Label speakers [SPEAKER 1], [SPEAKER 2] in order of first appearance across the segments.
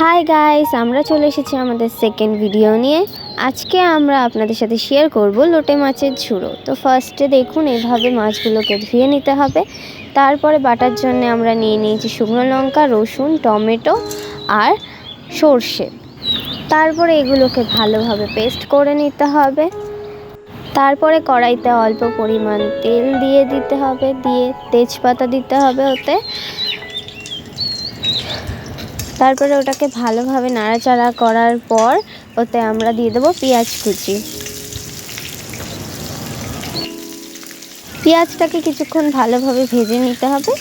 [SPEAKER 1] Hi guys আমরা চলে এসেছি আমাদের সেকেন্ড ভিডিও নিয়ে। আজকে আমরা আপনাদের সাথে শেয়ার করব লোটে মাছের ঝুড়ো। তো ফার্স্টে দেখুন, এভাবে মাছগুলোকে ধুয়ে নিতে হবে। তারপরে বাটার জন্য আমরা নিয়ে নিয়েছি শুকনো লঙ্কা, রসুন, টমেটো আর সর্ষে। তারপরে এগুলোকে ভালোভাবে পেস্ট করে নিতে হবে। তারপরে কড়াইতে অল্প পরিমাণ তেল দিয়ে দিতে হবে, দিয়ে তেজপাতা দিতে হবে ওতে। তারপরে ওটাকে ভালোভাবে নাড়াচাড়া করার পর ওতে আমরা দিয়ে দেবো পেঁয়াজ কুচি। পেঁয়াজটাকে কিছুক্ষণ ভালোভাবে ভেজে নিতে হবে।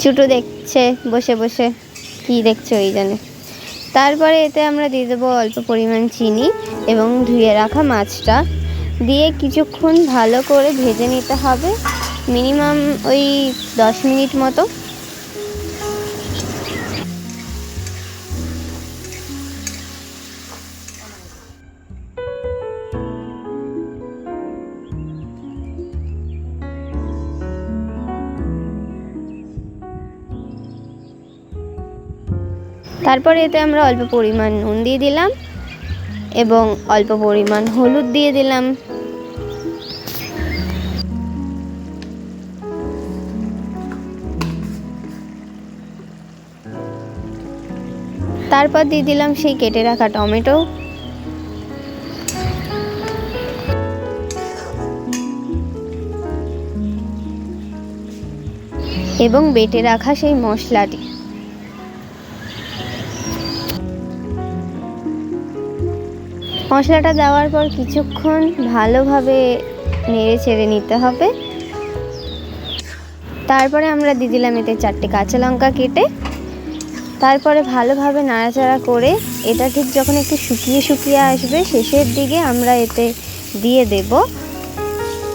[SPEAKER 1] চুটো দেখছে, বসে বসে কি দেখছে ওই জানে। তারপরে এতে আমরা দিয়ে দেবো অল্প পরিমাণ চিনি এবং ধুয়ে রাখা মাছটা। দিয়ে কিছুক্ষণ ভালো করে ভেজে নিতে হবে। মিনিমাম ওই দশ মিনিট মতো। তারপরে এতে আমরা অল্প পরিমাণ নুন দিয়ে দিলাম এবং অল্প পরিমাণ হলুদ দিয়ে দিলাম। তারপর দিয়ে দিলাম সেই কেটে রাখা টমেটো। এবং বেটে রাখা সেই মশলাটি। মশলাটা দেওয়ার পর কিছুক্ষণ ভালোভাবে নেড়ে ছেড়ে নিতে হবে। তারপরে আমরা দিয়ে দিলাম এতে চারটে কাঁচা লঙ্কা কেটে। তারপরে ভালোভাবে নাড়াচাড়া করে এটা ঠিক যখন একটু শুকিয়ে শুকিয়ে আসবে, শেষের দিকে আমরা এতে দিয়ে দেব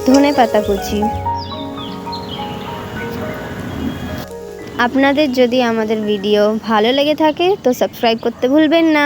[SPEAKER 1] ধনে পাতা কুচি। আপনাদের যদি আমাদের ভিডিও ভালো লেগে থাকে, তো সাবস্ক্রাইব করতে ভুলবেন না।